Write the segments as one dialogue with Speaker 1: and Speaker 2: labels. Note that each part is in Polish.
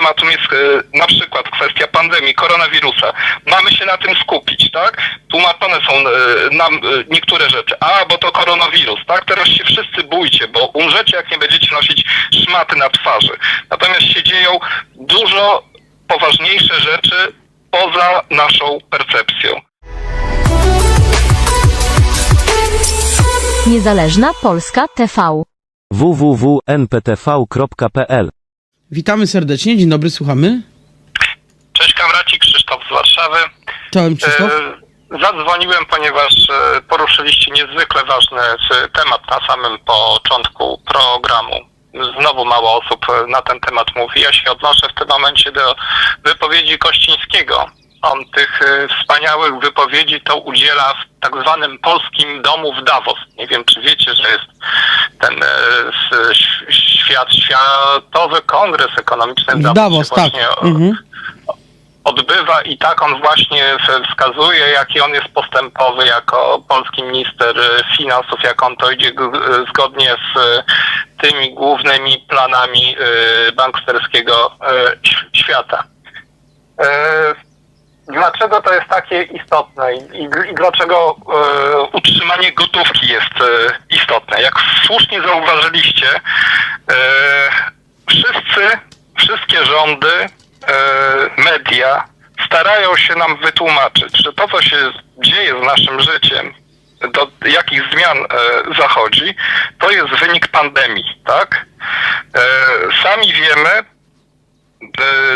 Speaker 1: tematem jest e, na przykład kwestia pandemii, koronawirusa, mamy się na tym skupić, tak? Tłumaczone są e, nam e, niektóre rzeczy. A, bo to koronawirus, tak? Teraz się wszyscy bójcie, bo umrzecie, jak nie będziecie nosić szmaty na twarzy. Natomiast się dzieją dużo poważniejsze rzeczy poza naszą percepcją.
Speaker 2: Niezależna Polska TV.
Speaker 3: www.nptv.pl
Speaker 4: Witamy serdecznie, dzień dobry, słuchamy.
Speaker 1: Cześć kamraci, Krzysztof z Warszawy.
Speaker 4: Czołem Krzysztof.
Speaker 1: E, Zadzwoniłem, ponieważ e, poruszyliście niezwykle ważny temat na samym początku programu. Znowu mało osób e, na ten temat mówi. Ja się odnoszę w tym momencie do wypowiedzi Kościńskiego. On tych e, wspaniałych wypowiedzi to udziela w tak zwanym polskim domu w Davos. Nie wiem, czy wiecie, że jest ten e, świat, światowy kongres ekonomiczny w Davos.
Speaker 4: Davos, tak.
Speaker 1: właśnie, e,
Speaker 4: Mhm.
Speaker 1: odbywa i tak on właśnie wskazuje, jaki on jest postępowy jako polski minister e, finansów, jak on to idzie zgodnie z tymi głównymi planami banksterskiego świata. Dlaczego to jest takie istotne i, i, dlaczego e, utrzymanie gotówki jest e, istotne? Jak słusznie zauważyliście, e, wszyscy, wszystkie rządy, media starają się nam wytłumaczyć, że to, co się dzieje z naszym życiem, do jakich zmian zachodzi, to jest wynik pandemii, tak? Sami wiemy,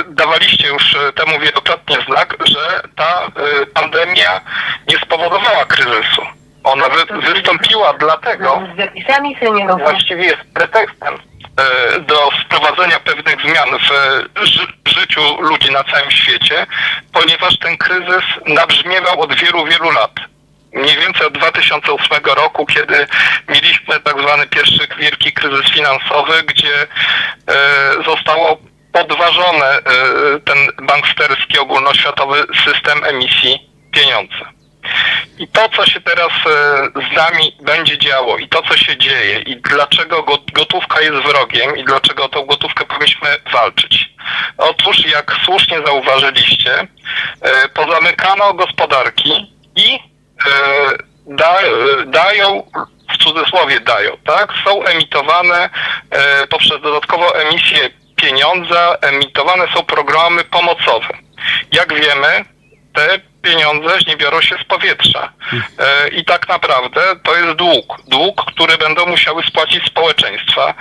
Speaker 1: dawaliście już e, temu wielokrotnie znak, że ta e, pandemia nie spowodowała kryzysu. Ona wy, wystąpiła dlatego,
Speaker 5: seniorów.
Speaker 1: właściwie jest pretekstem e, do wprowadzenia pewnych zmian w e, ży życiu ludzi na całym świecie, ponieważ ten kryzys nabrzmiewał od wielu, wielu lat. Mniej więcej od 2008 roku, kiedy mieliśmy tak zwany pierwszy wielki kryzys finansowy, gdzie e, zostało podważone e, ten banksterski ogólnoświatowy system emisji pieniądza. I to, co się teraz e, z nami będzie działo i to, co się dzieje i dlaczego go- gotówka jest wrogiem i dlaczego o tą gotówkę powinniśmy walczyć. Otóż, jak słusznie zauważyliście, e, pozamykano gospodarki i da, dają, w cudzysłowie dają, tak? Są emitowane poprzez dodatkową emisję pieniądza, emitowane są programy pomocowe. Jak wiemy, te pieniądze nie biorą się z powietrza. E, I tak naprawdę to jest dług. Dług, który będą musiały spłacić społeczeństwa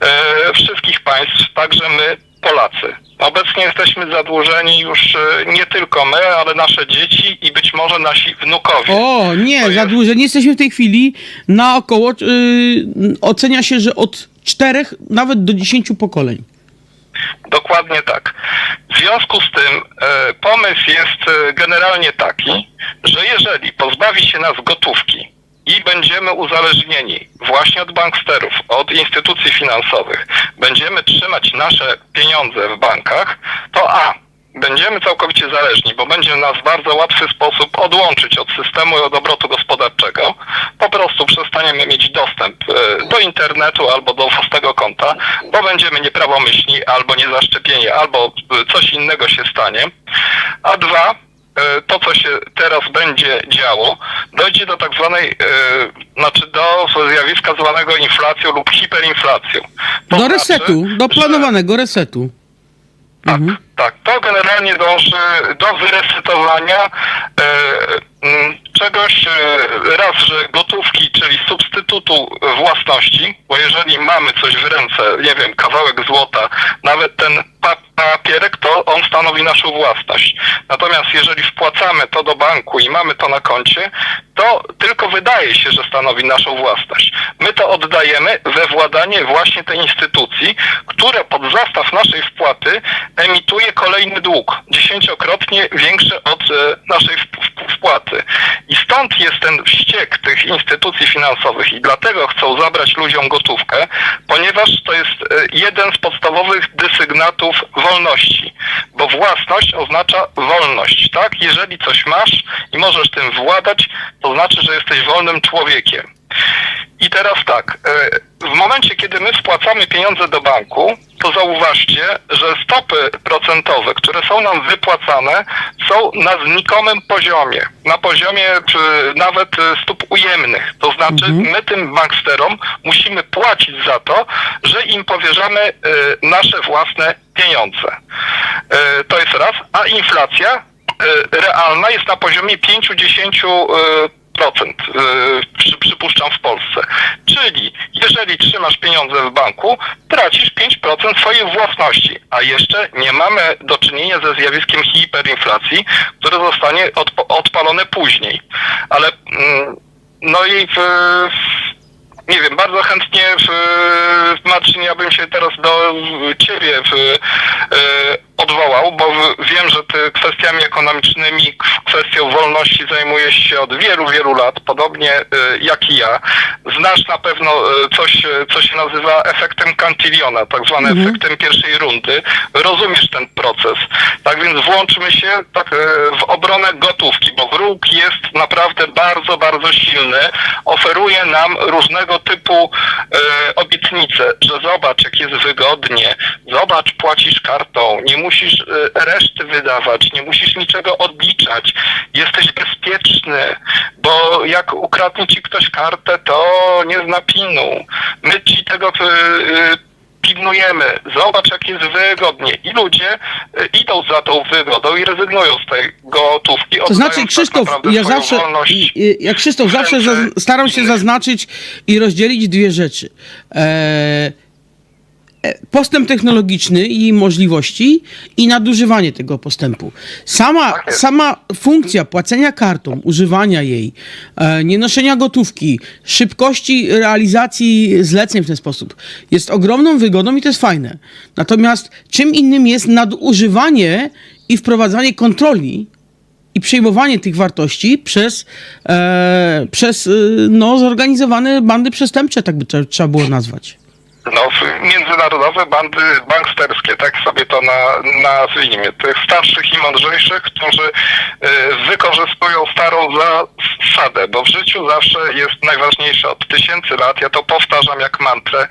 Speaker 1: e, wszystkich państw, także my, Polacy. Obecnie jesteśmy zadłużeni już e, nie tylko my, ale nasze dzieci i być może nasi wnukowie.
Speaker 4: O, nie,
Speaker 1: jest-
Speaker 4: zadłużeni jesteśmy w tej chwili na około, yy, ocenia się, że od czterech nawet do dziesięciu pokoleń.
Speaker 1: Dokładnie tak. W związku z tym e, pomysł jest e, generalnie taki, że jeżeli pozbawi się nas gotówki i będziemy uzależnieni właśnie od banksterów, od instytucji finansowych, będziemy trzymać nasze pieniądze w bankach, to a. Będziemy całkowicie zależni, bo będzie nas w bardzo łatwy sposób odłączyć od systemu i od obrotu gospodarczego. Po prostu przestaniemy mieć dostęp e, do internetu albo do własnego konta, bo będziemy nieprawomyślni albo niezaszczepieni, albo e, coś innego się stanie. A dwa, e, to co się teraz będzie działo, dojdzie do tak zwanej, znaczy do zjawiska zwanego inflacją lub hiperinflacją. To
Speaker 4: Do
Speaker 1: znaczy,
Speaker 4: resetu, do
Speaker 1: że-
Speaker 4: planowanego resetu.
Speaker 1: tak,
Speaker 4: Mhm.
Speaker 1: Tak. To generalnie dąży do wyresetowania e, czegoś, e, raz, że gotówki, czyli substytutu własności, bo jeżeli mamy coś w ręce, nie wiem, kawałek złota, nawet ten pa papierek, to on stanowi naszą własność. Natomiast jeżeli wpłacamy to do banku i mamy to na koncie, to tylko wydaje się, że stanowi naszą własność. My to oddajemy we władanie właśnie tej instytucji, która pod zastaw naszej wpłaty emituje kolejny dług, dziesięciokrotnie większy od e, naszej wp- I stąd jest ten wściek tych instytucji finansowych i dlatego chcą zabrać ludziom gotówkę, ponieważ to jest e, jeden z podstawowych desygnatów wolności, bo własność oznacza wolność, tak? Jeżeli coś masz i możesz tym władać, to znaczy, że jesteś wolnym człowiekiem. I teraz tak, e, w momencie, kiedy my wpłacamy pieniądze do banku, to zauważcie, że stopy procentowe, które są nam wypłacane, są na znikomym poziomie. Na poziomie czy nawet e, stóp ujemnych. To znaczy, my tym banksterom musimy płacić za to, że im powierzamy e, nasze własne pieniądze. E, To jest raz. A inflacja e, realna jest na poziomie 5-10%. E, przy, przypuszczam w Polsce. Czyli jeżeli trzymasz pieniądze w banku, tracisz 5% swojej własności, a jeszcze nie mamy do czynienia ze zjawiskiem hiperinflacji, które zostanie odp- odpalone później. Ale mm, no i w, nie wiem, bardzo chętnie w, Marcin, ja bym się teraz do ciebie w, e, odwołał, bo wiem, że ty kwestiami ekonomicznymi, kwestią wolności zajmujesz się od wielu, wielu lat, podobnie e, jak i ja. Znasz na pewno e, coś, co się nazywa efektem Cantillona, tak zwanym efektem pierwszej rundy. Rozumiesz ten proces. Tak więc włączmy się tak, e, w obronę gotówki, bo wróg jest naprawdę bardzo, bardzo silny. Oferuje nam różnego typu e, że zobacz, jak jest wygodnie, zobacz, płacisz kartą, nie musisz e, reszty wydawać, nie musisz niczego odliczać, jesteś bezpieczny, bo jak ukradnie ci ktoś kartę, to nie zna pinu. My ci tego e, e, pilnujemy, zobacz jak jest wygodnie. I ludzie e, idą za tą wygodą i rezygnują z tej gotówki.
Speaker 4: To znaczy, Krzysztof, ja zawsze, ja Krzysztof zawsze staram się zaznaczyć i rozdzielić dwie rzeczy. E, e, postęp technologiczny i możliwości i nadużywanie tego postępu. Sama,
Speaker 1: Tak
Speaker 4: sama funkcja płacenia kartą, używania jej, e, nienoszenia gotówki, szybkości realizacji zleceń w ten sposób jest ogromną wygodą i to jest fajne. Natomiast czym innym jest nadużywanie i wprowadzanie kontroli i przejmowanie tych wartości przez, e, przez e, no, zorganizowane bandy przestępcze, tak by trzeba było nazwać.
Speaker 1: No, międzynarodowe bandy banksterskie, tak sobie to na, nazwijmy. Tych starszych i mądrzejszych, którzy y, wykorzystują starą zasadę, bo w życiu zawsze jest najważniejsze od tysięcy lat, ja to powtarzam jak mantrę,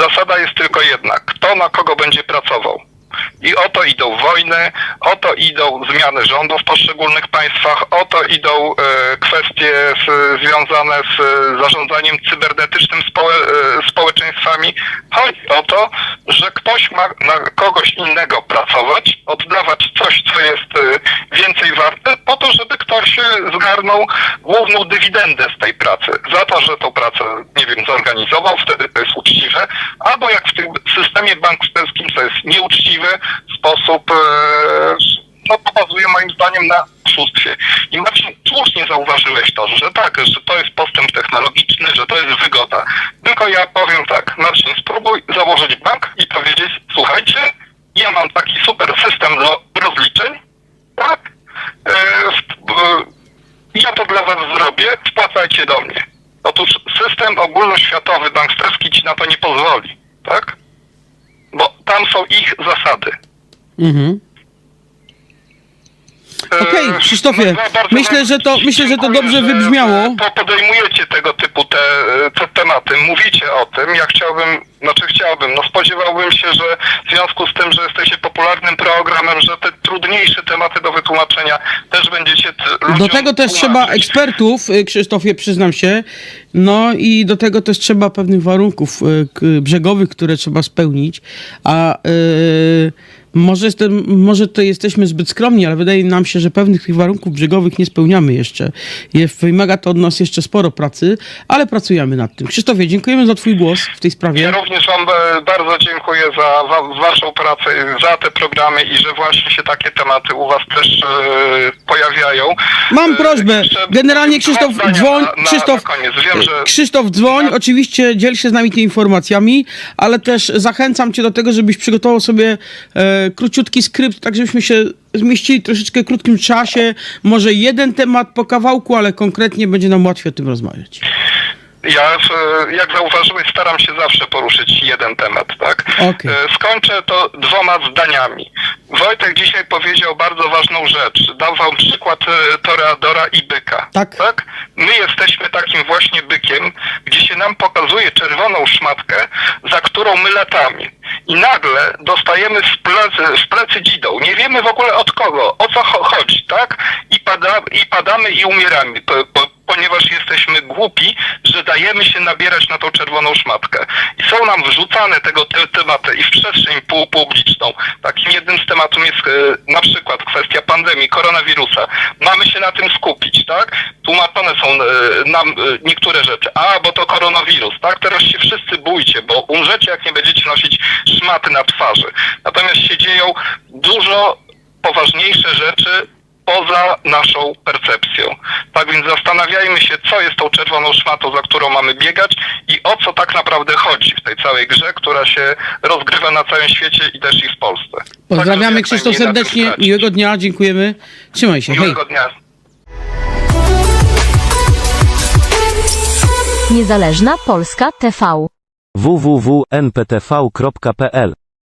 Speaker 1: zasada jest tylko jedna, kto na kogo będzie pracował. I o to idą wojny, o to idą zmiany rządów w poszczególnych państwach, o to idą e, kwestie z, związane z e, zarządzaniem cybernetycznym społe, e, społeczeństwami. Chodzi o to, że ktoś ma na kogoś innego pracować, oddawać coś, co jest e, więcej warte, po to, żeby ktoś e, zgarnął główną dywidendę z tej pracy. Za to, że tą pracę, nie wiem, zorganizował, wtedy to jest uczciwe, albo jak w tym systemie banksterskim to jest nieuczciwy sposób, e, no to bazuje moim zdaniem na oszustwie. I Marcin, słusznie zauważyłeś to, że tak, że to jest postęp technologiczny, że to jest wygoda. Tylko ja powiem tak, Marcin, spróbuj założyć bank i powiedzieć, słuchajcie, ja mam taki super system do rozliczeń, tak? E, w- e, ja to dla was zrobię, wpłacajcie do mnie. Otóż system ogólnoświatowy banksterski ci na to nie pozwoli, tak? Bo tam są ich zasady.
Speaker 4: Mhm.
Speaker 1: E,
Speaker 4: Okej, Krzysztofie,
Speaker 1: no, bardzo
Speaker 4: myślę,
Speaker 1: wam
Speaker 4: że to- myślę, że to
Speaker 1: dziękuję,
Speaker 4: dobrze wybrzmiało.
Speaker 1: po- Podejmujecie tego typu te, te tematy, mówicie o tym. Ja chciałbym, znaczy chciałbym, no spodziewałbym się, że w związku z tym, że jesteście popularnym programem, że te trudniejsze tematy do wytłumaczenia też będziecie t- ludziom
Speaker 4: Do tego też trzeba
Speaker 1: tłumaczyć.
Speaker 4: ekspertów, y, Krzysztofie, przyznam się. No i do tego też trzeba pewnych warunków y, k- brzegowych, które trzeba spełnić. A y, może, jestem, może to jesteśmy zbyt skromni, ale wydaje nam się, że pewnych tych warunków brzegowych nie spełniamy jeszcze. Je- Wymaga to od nas jeszcze sporo pracy, ale pracujemy nad tym. Krzysztofie, dziękujemy za Twój głos w tej sprawie.
Speaker 1: Ja również Wam e, bardzo dziękuję za wa- Waszą pracę, za te programy i że właśnie się takie tematy u Was też e, pojawiają.
Speaker 4: Mam
Speaker 1: E,
Speaker 4: prośbę. Generalnie Krzysztof, dzwoń.
Speaker 1: Na, na,
Speaker 4: Krzysztof,
Speaker 1: na koniec. Wiem, że
Speaker 4: Krzysztof, dzwoń. Oczywiście dziel się z nami tymi informacjami, ale też zachęcam cię do tego, żebyś przygotował sobie e, króciutki skrypt, tak żebyśmy się zmieścili w troszeczkę krótkim czasie. Może jeden temat po kawałku, ale konkretnie będzie nam łatwiej o tym rozmawiać.
Speaker 1: Ja, w- jak zauważyłeś, staram się zawsze poruszyć jeden temat, tak?
Speaker 4: Okej.
Speaker 1: E, Skończę to dwoma zdaniami. Wojtek dzisiaj powiedział bardzo ważną rzecz. Dał wam przykład e, Toreadora i byka.
Speaker 4: Tak.
Speaker 1: tak? My jesteśmy takim właśnie bykiem, gdzie się nam pokazuje czerwoną szmatkę, za którą my latamy. I nagle dostajemy w plecy, w plecy dzidą. Nie wiemy w ogóle od kogo, o co cho- chodzi, tak? I, pada, i padamy i umieramy. Po, po, ponieważ jesteśmy głupi, że dajemy się nabierać na tą czerwoną szmatkę. I są nam wrzucane tego te, tematy i w przestrzeń publiczną. Takim jednym z tematów jest e, na przykład kwestia pandemii, koronawirusa. Mamy się na tym skupić, tak? Tłumaczone są e, nam e, niektóre rzeczy. A, bo to koronawirus, tak? Teraz się wszyscy bójcie, bo umrzecie, jak nie będziecie nosić szmaty na twarzy. Natomiast się dzieją dużo poważniejsze rzeczy poza naszą percepcją. Tak więc zastanawiajmy się, co jest tą czerwoną szmatą, za którą mamy biegać i o co tak naprawdę chodzi w tej całej grze, która się rozgrywa na całym świecie i też i w Polsce. Tak,
Speaker 4: Pozdrawiamy
Speaker 1: jak
Speaker 4: Krzysztof serdecznie, miłego dnia, dziękujemy. Trzymaj się, hej.
Speaker 1: Miłego dnia.
Speaker 2: Niezależna Polska TV.
Speaker 3: www.nptv.pl